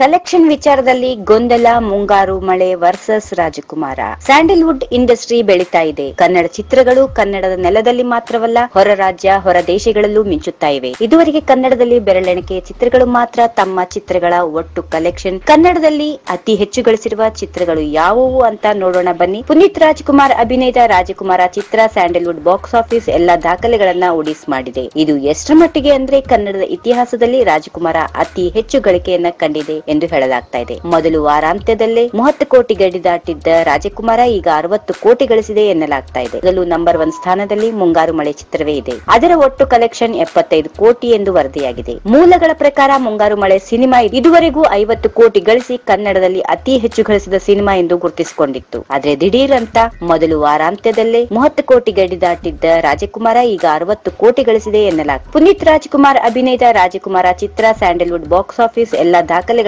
Collection ವಿಚಾರದಲ್ಲಿ ಗೊಂದಲ, ಮುಂಗಾರು, ಮಳೆ ವರ್ಸಸ್ ರಾಜಕುಮಾರ. ಸ್ಯಾಂಡಲ್ವುಡ್ ಇಂಡಸ್ಟ್ರಿ ಬೆಳೀತಾ ಇದೆ. ಕನ್ನಡ ಚಿತ್ರಗಳು ಕನ್ನಡದ ನೆಲದಲ್ಲಿ ಮಾತ್ರವಲ್ಲ, ಹೊರ ರಾಜ್ಯ, ಹೊರ ದೇಶಗಳಲ್ಲೂ ಮಿಂಚುತ್ತಾ ಇವೆ. ಇದುವರೆಗೆ ಕನ್ನಡದಲ್ಲಿ ಬೆರಳೆಣಿಕೆ ಚಿತ್ರಗಳು ಮಾತ್ರ ತಮ್ಮ ಚಿತ್ರಗಳ ಒಟ್ಟು ಕಲೆಕ್ಷನ್ ಕನ್ನಡದಲ್ಲಿ ಅತಿ ಹೆಚ್ಚು ಗಳಿಸಿರುವ ಚಿತ್ರಗಳು ಯಾವುವು ಅಂತ ನೋಡೋಣ ಬನ್ನಿ. ಪುನೀತ್ ರಾಜ್ಕುಮಾರ್ ಅಭಿನಯದ ರಾಜಕುಮಾರ ಚಿತ್ರ ಸ್ಯಾಂಡಲ್ವುಡ್ ಬಾಕ್ಸ್ ಆಫೀಸ್ ಎಲ್ಲಾ ದಾಖಲೆಗಳನ್ನ ಉಡಿಸ್ ಮಾಡಿದೆ. ಇದು ಎಷ್ಟರ ಮಟ್ಟಿಗೆ ಅಂದ್ರೆ ಕನ್ನಡದ ಇತಿಹಾಸದಲ್ಲಿ ರಾಜಕುಮಾರ ಅತಿ ಹೆಚ್ಚು ಗಳಿಕೆಯನ್ನ ಕಂಡಿದೆ. ಎಂದು ಹೇಳಲಾಗ್ತಾ ಇದೆ. ಮೊದಲು ವಾರಾಂತ್ಯದಲ್ಲೇ ಮೂವತ್ತು ಕೋಟಿ ಗಡಿ ದಾಟಿದ್ದ ರಾಜಕುಮಾರ ಈಗ ಅರವತ್ತು ಕೋಟಿ ಗಳಿಸಿದೆ ಎನ್ನಲಾಗ್ತಾ ಇದೆ. ಮೊದಲು ನಂಬರ್ ಒನ್ ಸ್ಥಾನದಲ್ಲಿ ಮುಂಗಾರು ಮಳೆ ಚಿತ್ರವೇ ಇದೆ. ಅದರ ಒಟ್ಟು ಕಲೆಕ್ಷನ್ ಎಪ್ಪತ್ತೈದು ಕೋಟಿ ಎಂದು ವರದಿಯಾಗಿದೆ. ಮೂಲಗಳ ಪ್ರಕಾರ ಮುಂಗಾರು ಮಳೆ ಸಿನಿಮಾ ಇದುವರೆಗೂ ಐವತ್ತು ಕೋಟಿ ಗಳಿಸಿ ಕನ್ನಡದಲ್ಲಿ ಅತಿ ಹೆಚ್ಚು ಗಳಿಸಿದ ಸಿನಿಮಾ ಎಂದು ಗುರುತಿಸಿಕೊಂಡಿತ್ತು. ಆದ್ರೆ ದಿಢೀರ್ ಅಂತ ಮೊದಲು ವಾರಾಂತ್ಯದಲ್ಲೇ ಮೂವತ್ತು ಕೋಟಿ ಗಡಿ ದಾಟಿದ್ದ ರಾಜಕುಮಾರ ಈಗ ಅರವತ್ತು ಕೋಟಿ ಗಳಿಸಿದೆ ಎನ್ನಲಾಗಿದೆ ಪುನೀತ್ ರಾಜ್ಕುಮಾರ್ ಅಭಿನಯದ ರಾಜಕುಮಾರ ಚಿತ್ರ ಸ್ಯಾಂಡಲ್ವುಡ್ ಬಾಕ್ಸ್ ಆಫೀಸ್ ಎಲ್ಲಾ